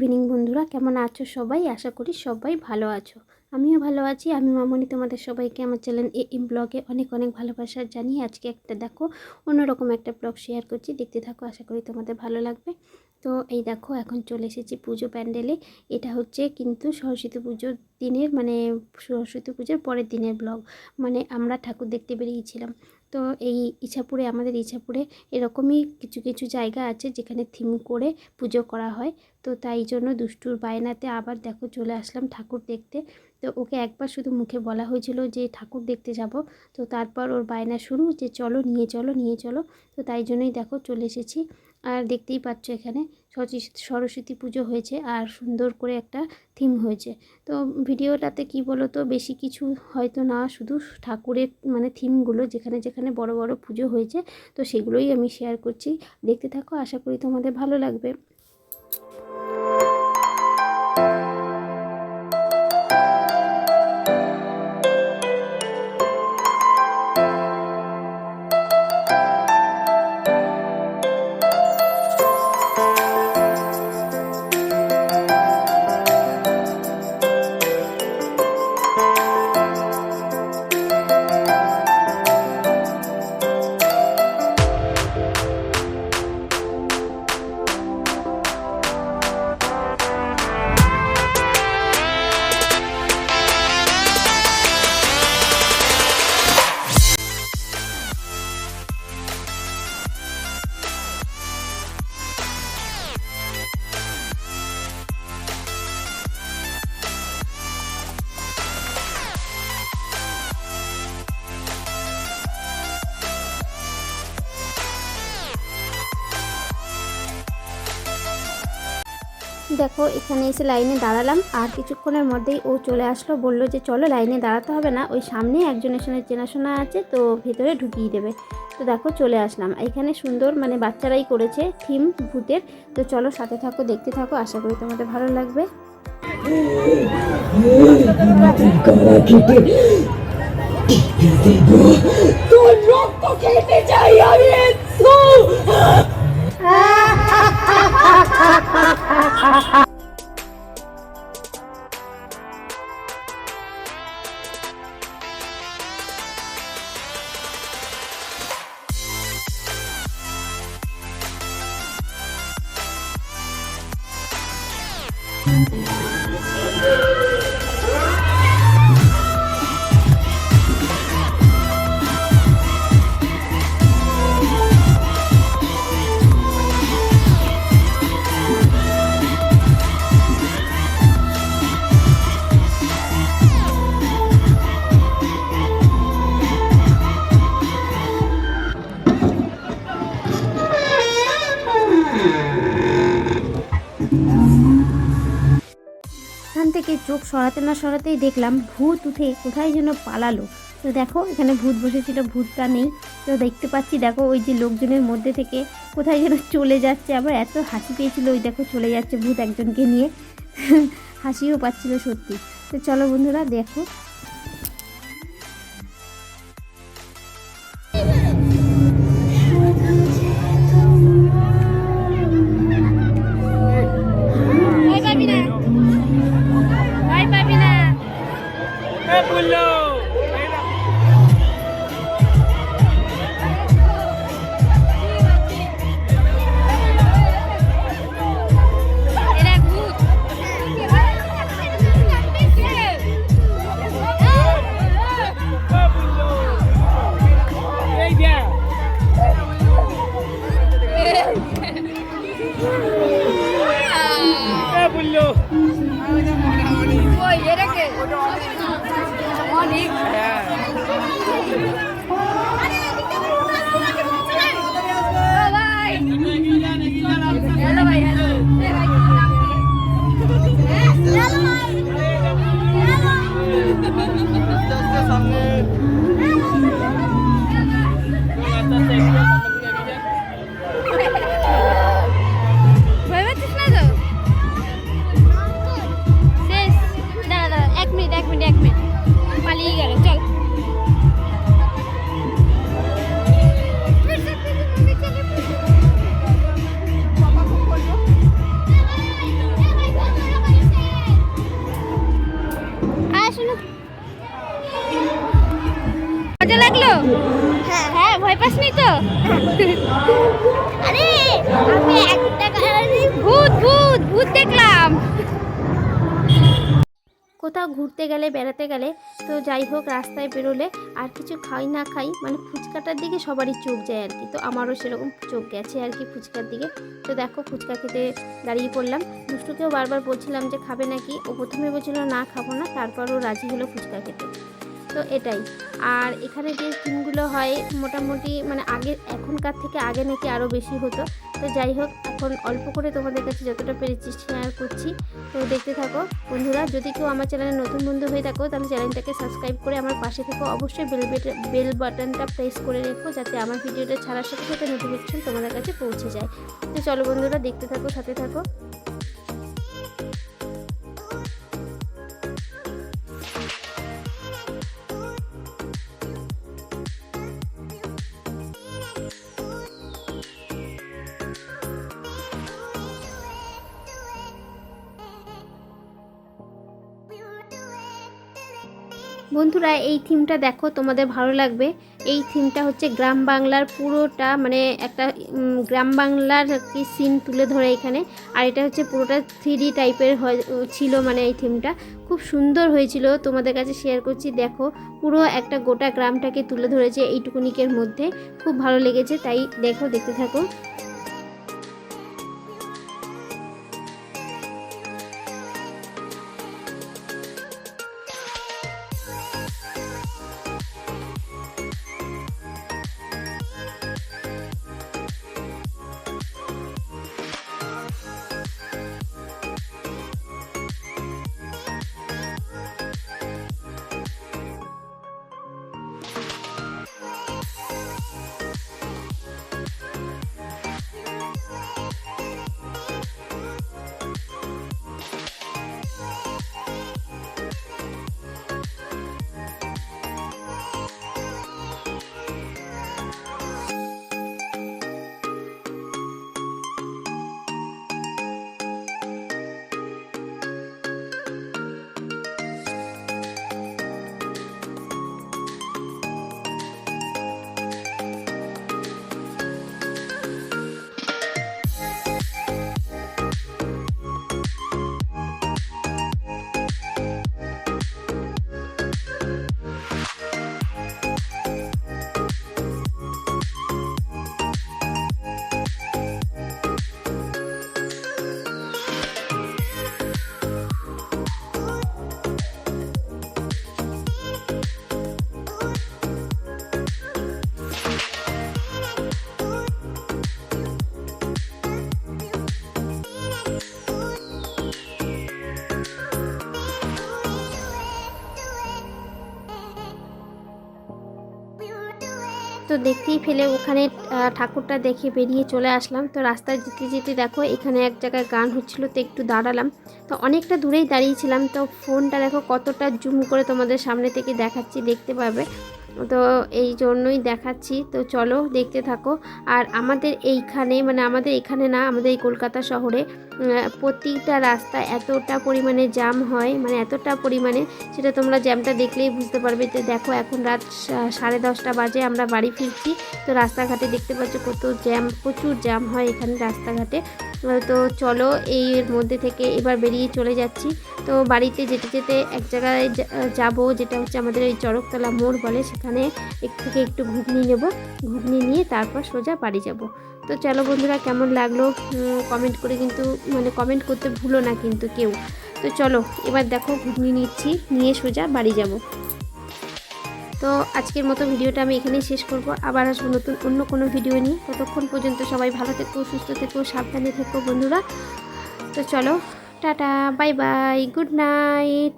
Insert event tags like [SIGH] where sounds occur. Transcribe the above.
Evening বন্ধুরা। কেমন আছো সবাই? আশা করি সবাই ভালো আছো। আমিও ভালো আছি। আমি মামনি। তোমাদের সবাইকে আমার চ্যানেল এ এম ব্লগে অনেক অনেক ভালোবাসা জানিয়ে আজকে একটা, দেখো, অন্যরকম একটা ব্লগ শেয়ার করছি। দেখতে থাকো, আশা করি তোমাদের ভালো লাগবে। তো এই দেখো, এখন চলে এসেছি পুজো প্যান্ডেলে এটা হচ্ছে কিন্তু সরস্বতী পুজোর দিনের মানে সরস্বতী পুজোর পরের দিনের ব্লগ মানে আমরা ঠাকুর দেখতে বেরিয়েছিলাম। তো এই ইছাপুরে, আমাদের ইছাপুরে এরকমই কিছু কিছু জায়গা আছে যেখানে থিম করে পুজো করা হয়। তো তাই জন্য দুষ্টুর বায়নাতে আবার দেখো চলে আসলাম ঠাকুর দেখতে। তো ওকে একবার শুধু মুখে বলা হয়েছিল যে, ঠাকুর দেখতে যাব। তো তারপর ওর বায়না শুরু যে, চলো, নিয়ে চলো নিয়ে চলো। তো তাই জন্যই দেখো চলে এসেছি। আর দেখতেই পাচ্ছ এখানে সরস্বতী পুজো হয়েছে আর সুন্দর করে একটা থিম হয়েছে। তো ভিডিওটাতে কি বলো তো বেশি কিছু হয়তো না, শুধু ঠাকুরের মানে থিমগুলো যেখানে যেখানে বড় বড় পুজো হয়েছে, তো সেগুলোই আমি শেয়ার করছি। দেখতে থাকো, আশা করি তোমাদের ভালো লাগবে। দেখো, এখানে এসে লাইনে দাঁড়ালাম। আর কিছুক্ষণের মধ্যেই ও চলে আসলো, বলল যে, চলো লাইনে দাঁড়াতে হবে না। ওই সামনে একজনের সঙ্গে চেনাশোনা আছে, তো ভেতরে ঢুকিয়ে দেবে। তো দেখো, চলে আসলাম। এখানে সুন্দর মানে বাচ্চারাই করেছে থিম ভূতের। তো চলো সাথে থাকো, দেখতে থাকো। আশা করি তোমাদের ভালো লাগবে। তোর রক্ত খেতে চাই আমি একটু এখান থেকে চোখ সরাতে না সরাতেই দেখলাম ভূত উঠে কোথায় যেন পালালো। তো দেখো, এখানে ভূত বসেছিল, ভূতটা নেই। তো দেখতে পাচ্ছি, দেখো, ওই যে লোকজনের মধ্যে থেকে কোথায় যেন চলে যাচ্ছে। আবার এত হাসি পেয়েছিল, ওই দেখো চলে যাচ্ছে ভূত একজনকে নিয়ে। [LAUGHS] হাসিও পাচ্ছিল সত্যি। তো চলো বন্ধুরা, দেখো লাগল? হ্যাঁ। ভয় পাসনি তো? আরে আমি একটা ভূত ভূত ভূত দেখলাম। কোথাও ঘুরতে গেলে বেড়াতে গেলে তো যাই হোক রাস্তায় বেরোলে আর কিছু খাই না খাই মানে ফুচকাটার দিকে সবারই চোখ যায় আর কি। তো আমারও সেরকম চোখ গেছে আর কি ফুচকার দিকে। তো দেখো ফুচকা খেতে দাঁড়িয়ে পড়লাম। দুষ্টুকেও বারবার বলছিলাম যে খাবে নাকি? ও প্রথমে বলছিল না খাব না। তারপরও রাজি হলো ফুচকা খেতে। তো এটাই। আর এখানে যে থিমগুলো হয়, মোটামুটি মানে আগে, এখনকার থেকে আগে নাকি আরও বেশি হতো। তো যাই হোক, এখন অল্প করে তোমাদের কাছে যতটা পেরেছি শেয়ার করছি। তো দেখতে থাকো, বন্ধুরা, যদি কেউ আমার চ্যানেলে নতুন বন্ধু হয়ে থাকো, তাহলে চ্যানেলটাকে সাবস্ক্রাইব করে আমার পাশে থেকো। অবশ্যই বেল বেল বাটনটা প্রেস করে রেখো, যাতে আমার ভিডিওটা ছাড়ার সাথে সাথে নোটিফিকেশন তোমাদের কাছে পৌঁছে যায়। তো চলো বন্ধুরা, দেখতে থাকো, সাথে থাকো। বন্ধুরা, এই থিমটা দেখো, তোমাদের ভালো লাগবে। এই থিমটা হচ্ছে গ্রাম বাংলার পুরোটা মানে একটা গ্রাম বাংলার কি সিন তুলে ধরে এখানে। আর এটা হচ্ছে পুরোটা থ্রি টাইপের ছিল মানে এই থিমটা। খুব সুন্দর হয়েছিল, তোমাদের কাছে শেয়ার করছি। দেখো, পুরো একটা গোটা গ্রামটাকে তুলে ধরেছে এইটুকুনিকের মধ্যে। খুব ভালো লেগেছে, তাই দেখো, দেখতে থাকো। তো দেখতেই ফেলে ওখানে ঠাকুরটা দেখে বেরিয়ে চলে আসলাম। তো রাস্তায় যেতে যেতে দেখো, এখানে এক জায়গায় গান হচ্ছিল, তো একটু দাঁড়ালাম। তো অনেকটা দূরেই দাঁড়িয়েছিলাম, তো ফোনটা দেখো কতটা জুম করে তোমাদের সামনে থেকে দেখাচ্ছি, দেখতে পাবে। তো এই জন্যই দেখাচ্ছি। তো চলো দেখতে থাকো। আর আমাদের এইখানে মানে আমাদের এখানে না, আমাদের এই কলকাতা শহরে প্রতিটা রাস্তা এতটা পরিমাণে জ্যাম হয় মানে এতটা পরিমাণে, সেটা তোমরা জ্যামটা দেখলেই বুঝতে পারবে যে দেখো এখন রাত সাড়ে দশটা বাজে, আমরা বাড়ি ফিরছি। তো রাস্তাঘাটে দেখতে পাচ্ছ কত জ্যাম প্রচুর জ্যাম হয় এখানে রাস্তাঘাটে। তো চলো, এর মধ্যে থেকে এবার বেরিয়ে চলে যাচ্ছি। তো বাড়িতে যেতে যেতে এক জায়গায় যাব, যেটা হচ্ছে আমাদের এই চড়কতলা মোড় বলে, সেখানে এক থেকে একটু ঘুগনি নেব। ঘুগনি নিয়ে তারপর সোজা বাড়ি যাব। তো চলো বন্ধুরা, কেমন লাগল? কমেন্ট করে কিন্তু মানে কমেন্ট করতে ভুলো না কিন্তু কেউ। তো চলো, এবার দেখো, ঘুগনি নিচ্ছি, নিয়ে সোজা বাড়ি যাব। তো আজকের মতো ভিডিওটা আমি এখানেই শেষ করব। আবার আসব নতুন অন্য কোনো ভিডিও নিয়ে। ততক্ষণ পর্যন্ত সবাই ভালো থেকো, সুস্থ থেকো, সাবধানে থেকো বন্ধুরা। তো চলো, tata, bye bye, good night.